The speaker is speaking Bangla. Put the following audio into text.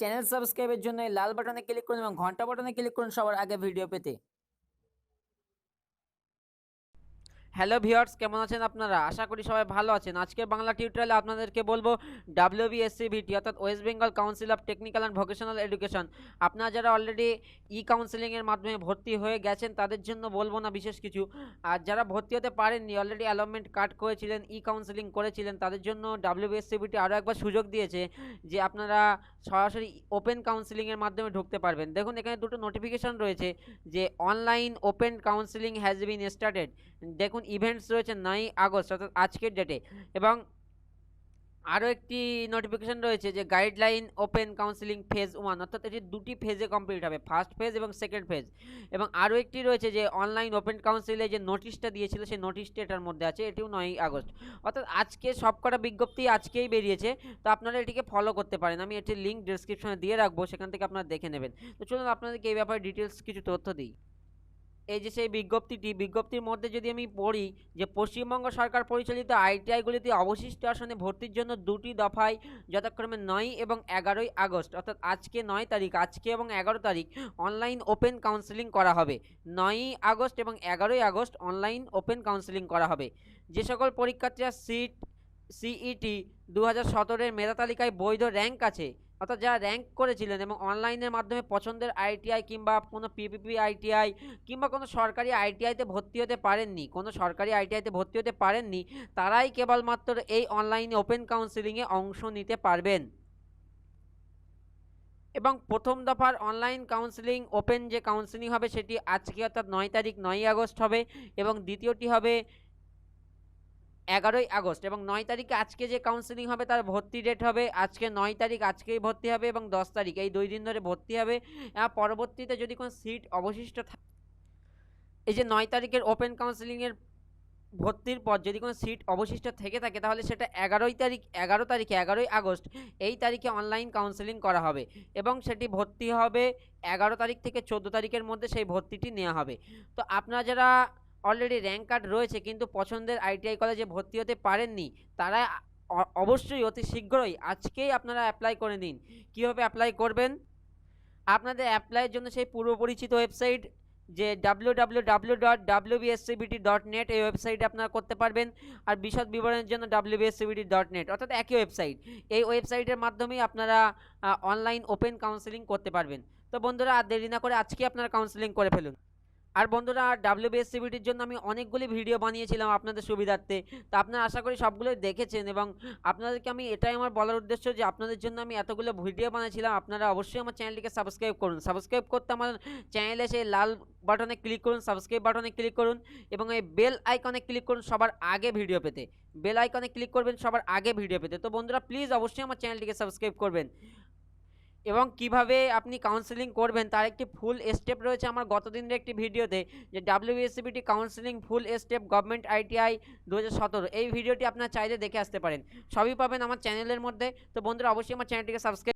চ্যানেল সাবস্ক্রাইবের জন্য লাল বাটনে ক্লিক করুন এবং ঘণ্টা বাটনে ক্লিক করুন সবার আগে ভিডিও পেতে। হ্যালো ভিউয়ার্স কেমন আছেন আপনারা? আশা করি সবাই ভালো আছেন। আজকের বাংলা টিউটোরিয়ালে আপনাদেরকে বলব W B S C V T অর্থাৎ West Bengal council of technical and vocational education আপনারা যারা অলরেডি ই কাউন্সিলিংয়ের মাধ্যমে ভর্তি হয়ে গেছেন, তাদের জন্য বলব না বিশেষ কিছু। আর যারা ভর্তি হতে পারেননি অলরেডি অ্যালটমেন্ট কাট করেছিলেন ই কাউন্সিলিং করেছিলেন, তাদের জন্য ডাব্লিউবিএসসিভিটি আরও একবার সুযোগ দিয়েছে যে আপনারা সরাসরি ওপেন কাউন্সিলিংয়ের মাধ্যমে ঢুকতে পারবেন। দেখুন, এখানে দুটো নোটিফিকেশান রয়েছে যে online open counselling has been started দেখুন ইভেন্টস রয়েছে নয় আগস্ট, অর্থাৎ আজকের ডেটে এবং আরও একটি নোটিফিকেশান রয়েছে যে guideline open counselling phase one অর্থাৎ এটি দুটি ফেজে কমপ্লিট হবে ফার্স্ট ফেজ এবং সেকেন্ড ফেজ এবং আরও একটি রয়েছে যে অনলাইন ওপেন কাউন্সিলে যে নোটিশটা দিয়েছিল, সেই নোটিশটা এটার মধ্যে আছে, এটিও নয় আগস্ট। অর্থাৎ আজকে সবকটা বিজ্ঞপ্তি আজকেই বেরিয়েছে, তো আপনারা এটিকে ফলো করতে পারেন। আমি এটির লিঙ্ক ডিসক্রিপশনে দিয়ে রাখব, সেখান থেকে আপনারা দেখে নেবেন। তো চলুন আপনাদেরকে এই ব্যাপারে ডিটেলস কিছু তথ্য দিই। এই যে সেই বিজ্ঞপ্তিটি, বিজ্ঞপ্তির মধ্যে যদি আমি পড়ি যে পশ্চিমবঙ্গ সরকার পরিচালিত আইটিআইগুলিতে অবশিষ্ট আসনে ভর্তির জন্য দুটি দফায় যথাক্রমে নয় এবং এগারোই আগস্ট, অর্থাৎ আজকে নয় তারিখ, আজকে এবং এগারো তারিখ অনলাইন ওপেন কাউন্সেলিং করা হবে। নয়ই আগস্ট এবং এগারোই আগস্ট অনলাইন ওপেন কাউন্সেলিং করা হবে। যে সকল পরীক্ষার্থীরা সিট, সিইটি দু হাজার সতেরোর মেধা তালিকায় বৈধ র্যাঙ্ক আছে অর্থাৎ যারা র্যাঙ্ক করেছিলেন এবং অনলাইনের মাধ্যমে পছন্দের আইটিআই কিংবা কোনো পিপিপি আইটিআই কিংবা কোনো সরকারি আইটিআইতে ভর্তি হতে পারেননি, কোনো সরকারি আইটিআইতে ভর্তি হতে পারেননি, তারাই কেবলমাত্র এই অনলাইনে ওপেন কাউন্সিলিংয়ে অংশ নিতে পারবেন। এবং প্রথম দফার অনলাইন কাউন্সিলিং ওপেন যে কাউন্সিলিং হবে সেটি আজকে অর্থাৎ নয় তারিখ নয়ই আগস্ট হবে এবং দ্বিতীয়টি হবে এগারোই আগস্ট এবং নয় তারিখে আজকে যে কাউন্সিলিং হবে তার ভর্তি ডেট হবে, আজকে নয় তারিখ আজকেই ভর্তি হবে এবং দশ তারিখ, এই দুই দিন ধরে ভর্তি হবে। পরবর্তীতে যদি কোনো সিট অবশিষ্ট থাকে এই যে নয় তারিখের ওপেন কাউন্সিলিংয়ের ভর্তির পর যদি কোনো সিট অবশিষ্ট থেকে থাকে, তাহলে সেটা এগারোই তারিখ, এগারো তারিখে, এগারোই আগস্ট, এই তারিখে অনলাইন কাউন্সেলিং করা হবে এবং সেটি ভর্তি হবে এগারো তারিখ থেকে চোদ্দ তারিখের মধ্যে সেই ভর্তিটি নেওয়া হবে। তো আপনারা যারা অলরেডি র্যাঙ্ক কার্ড রয়েছে, কিন্তু পছন্দের আইটিআই কলেজে ভর্তি হতে পারেননি, তারা অবশ্যই অতি শীঘ্রই আজকেই আপনারা অ্যাপ্লাই করে নিন। কীভাবে অ্যাপ্লাই করবেন? আপনাদের অ্যাপ্লাইয়ের জন্য সেই পূর্ব পরিচিত ওয়েবসাইট যে W W W dot W B S C V T dot net এই ওয়েবসাইটে আপনারা করতে পারবেন, আর বিশদ বিবরণের জন্য ডাব্লিউ বিএসসিবিটি ডট নেট অর্থাৎ একই ওয়েবসাইট এই ওয়েবসাইটের মাধ্যমেই আপনারা অনলাইন ওপেন কাউন্সেলিং করতে পারবেন। তো বন্ধুরা, আর দেরি না করে আজকে আপনারা কাউন্সেলিং করে ফেলুন। আর বন্ধুরা ডাব্লিউবিএসসিবিটির জন্য আমি অনেকগুলি ভিডিও বানিয়েছিলাম আপনাদের সুবিধার্থে। তো আপনারা আশা করি সবগুলোই দেখেছেন এবং আপনাদেরকে আমি এটাই আমার বলার উদ্দেশ্য যে আপনাদের জন্য আমি এতগুলো ভিডিও বানিয়েছিলাম। আপনারা অবশ্যই আমার চ্যানেলটিকে সাবস্ক্রাইব করুন। সাবস্ক্রাইব করতে আমার চ্যানেলে সেই লাল বাটনে ক্লিক করুন সাবস্ক্রাইব বাটনে ক্লিক করুন এবং এই বেল আইকনে ক্লিক করুন সবার আগে ভিডিও পেতে। বেল আইকনে ক্লিক করবেন সবার আগে ভিডিও পেতে। তো বন্ধুরা প্লিজ অবশ্যই আমার চ্যানেলটিকে সাবস্ক্রাইব করবেন। এবং কীভাবে আপনি কাউন্সেলিং করবেন, তার একটি ফুল স্টেপ রয়েছে আমার গত দিনের একটি ভিডিওতে, যে ডাব্লিউএসিবিটি counselling full step government ITI দু হাজার সতেরো। এই ভিডিওটি আপনার চাইলে দেখে আসতে পারেন। সবই পাবেন আমার চ্যানেলের মধ্যে। তো বন্ধুরা, অবশ্যই আমার চ্যানেলটিকে সাবস্ক্রাইব